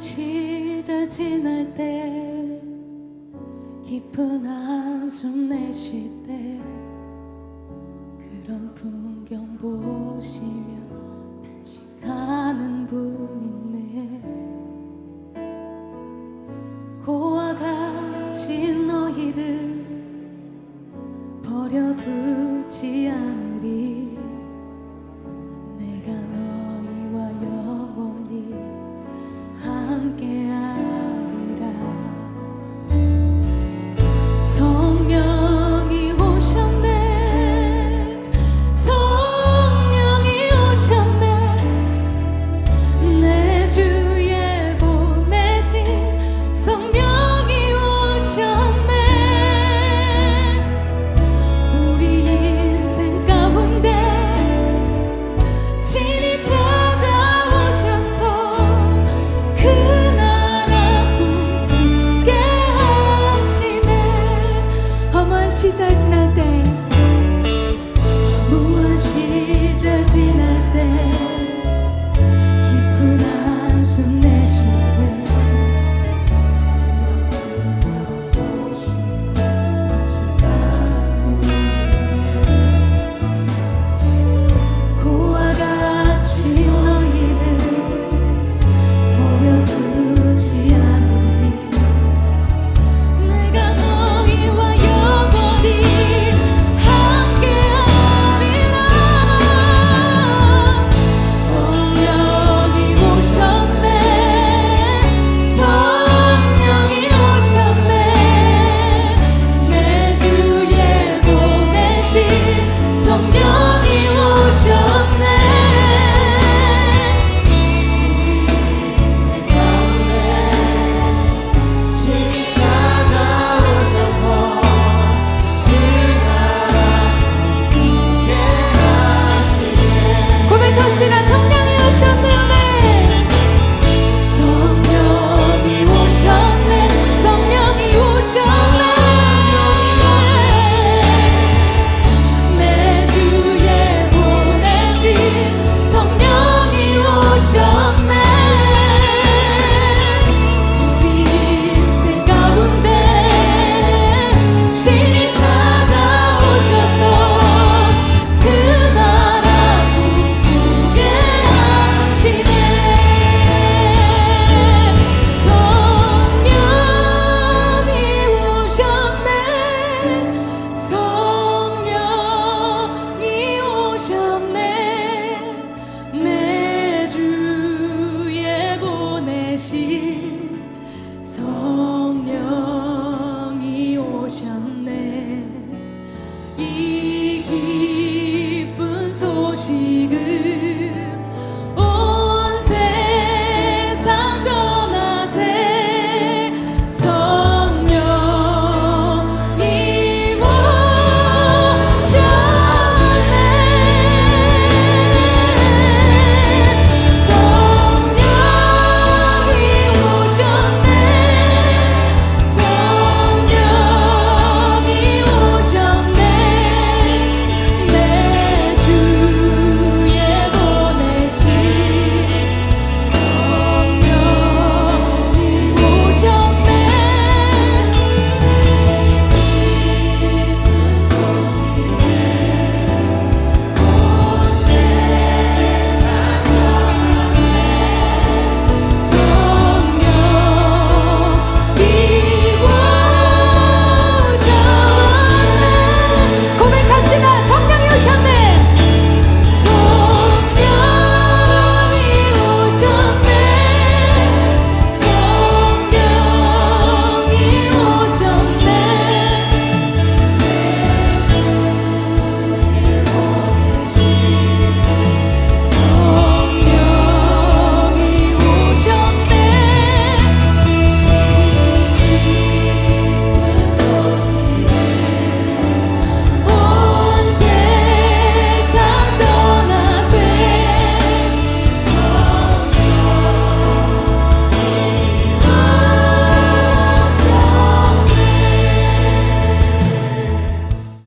시절 지날 때 깊은 한숨 내쉴 때 그런 풍경 보시며 단식하는 분 있네 고와 같이 너희를 버려두지 않아 Such a 소식을